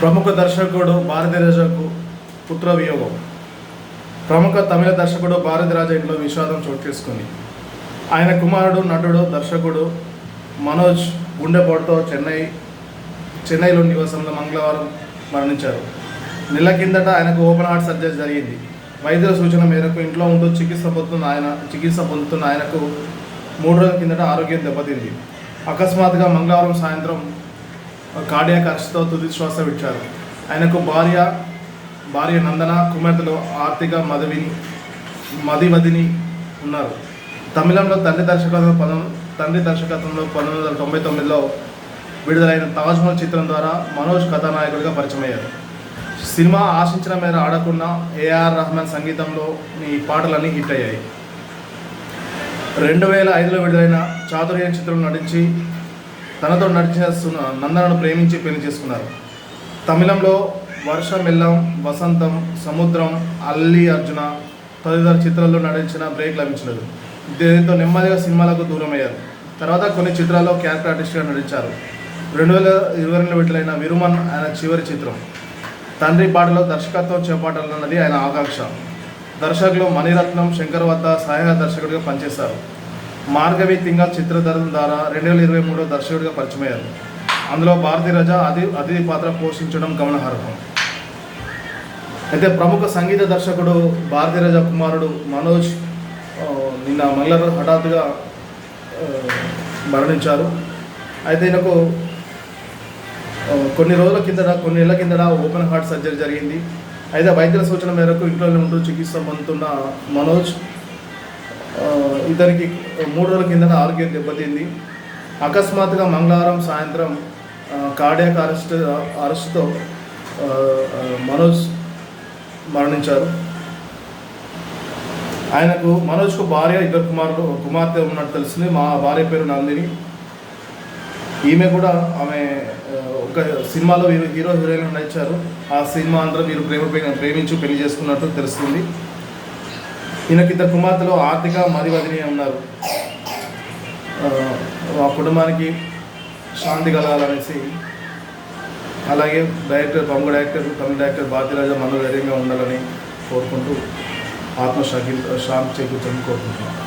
ప్రముఖ దర్శకుడు భారతీరాజకు పుత్ర వియోగం. ప్రముఖ తమిళ దర్శకుడు భారతీరాజ ఇంట్లో విషాదం చోటు చేసుకుంది. ఆయన కుమారుడు నటుడు దర్శకుడు మనోజ్ గుండెపోటుతో చెన్నై చెన్నైలో నివాసంలో మంగళవారం మరణించారు. నెల కిందట ఆయనకు ఓపెన్ హార్ట్ సర్జరీ జరిగింది. వైద్యుల సూచన మేరకు ఇంట్లో ఉంటూ చికిత్స పొందుతున్న ఆయన చికిత్స పొందుతున్న ఆయనకు మూడు రోజుల కిందట ఆరోగ్యం దెబ్బతింది. అకస్మాత్తుగా మంగళవారం సాయంత్రం కార్డియాక్ అరెస్ట్తో తుది శ్వాస విడిచారు. ఆయనకు భార్య భార్య నందన కుమార్తెలు ఆర్థిక మదవిని మదివదిని ఉన్నారు. తమిళంలో తండ్రి దర్శకత్వంలో పంతొమ్మిది తండ్రి దర్శకత్వంలో పంతొమ్మిది వందల తొంభై తొమ్మిదిలో విడుదలైన తాజ్మహల్ చిత్రం ద్వారా మనోజ్ కథానాయకుడిగా పరిచయమయ్యారు. సినిమా ఆశించిన మేర ఆడకున్న ఏఆర్ రహమాన్ సంగీతంలో ఈ పాటలన్నీ హిట్ అయ్యాయి. రెండు వేల ఐదులో విడుదలైన చాతుర్యం చిత్రం నటించి తనతో నడిచేస్తున్న నందనను ప్రేమించి పెళ్ళి చేసుకున్నారు. తమిళంలో వర్షం మెల్లం వసంతం సముద్రం అల్లి అర్జున తదితర చిత్రాల్లో నటించిన బ్రేక్ లభించలేదు. దీంతో నెమ్మదిగా సినిమాలకు దూరం అయ్యారు తర్వాత కొన్ని చిత్రాల్లో క్యారెక్టర్ ఆర్టిస్ట్గా నటించారు. రెండు వేల ఇరవై రెండులో విడుదలైన విరుమన్ ఆయన చివరి చిత్రం. తండ్రి పాటలో దర్శకత్వం చేపట్టాలన్నది ఆయన ఆకాంక్ష. దర్శకులు మణిరత్నం శంకర్ వద్ద సహాయ దర్శకుడిగా పనిచేశారు. మార్గవి తింగల్ చిత్రధరం ద్వారా రెండు వేల ఇరవై మూడులో దర్శకుడిగా పరిచయమయ్యారు. అందులో భారతీ రజ అతి అతిథి పాత్ర పోషించడం గమనార్హం. అయితే ప్రముఖ సంగీత దర్శకుడు భారతీ రజ కుమారుడు మనోజ్ నిన్న మంగళవారం హఠాత్తుగా మరణించారు. అయితే ఈయనకు కొన్ని రోజుల కిందట కొన్ని నెలల కిందట ఓపెన్ హార్ట్ సర్జరీ జరిగింది. అయితే వైద్యుల సూచన మేరకు ఇంట్లోనే ఉంటూ చికిత్స పొందుతున్న మనోజ్ ఇతనికి మూడు రోజుల కిందట ఆరోగ్యం దెబ్బతింది. అకస్మాత్తుగా మంగళవారం సాయంత్రం కార్డియాక్ అరెస్ట్ అరెస్ట్తో మనోజ్ మరణించారు. ఆయనకు మనోజ్కు భార్య ఇద్దరు కుమారుడు కుమార్తె ఉన్నట్టు తెలిసింది మా భార్య పేరు నందిని. ఈమె కూడా ఆమె ఒక సినిమాలో హీరో హీరో హీరోయిన్ నడిచారు ఆ సినిమా అందరూ మీరు ప్రేమ ప్రేమించి పెళ్ళి చేసుకున్నట్టు తెలుస్తుంది. ఈయనకి ఇద్దరు కుమార్తెలు ఆర్థిక మదివదిని ఉన్నారు. ఆ, కుటుంబానికి శాంతి కలగాలనేసి అలాగే డైరెక్టర్ బొమ్మ డైరెక్టర్ తమిళ డైరెక్టర్ భారతీరాజ మనోధైర్యంగా ఉండాలని కోరుకుంటూ ఆత్మ శాంతి చేకూర్చని కోరుకుంటున్నాను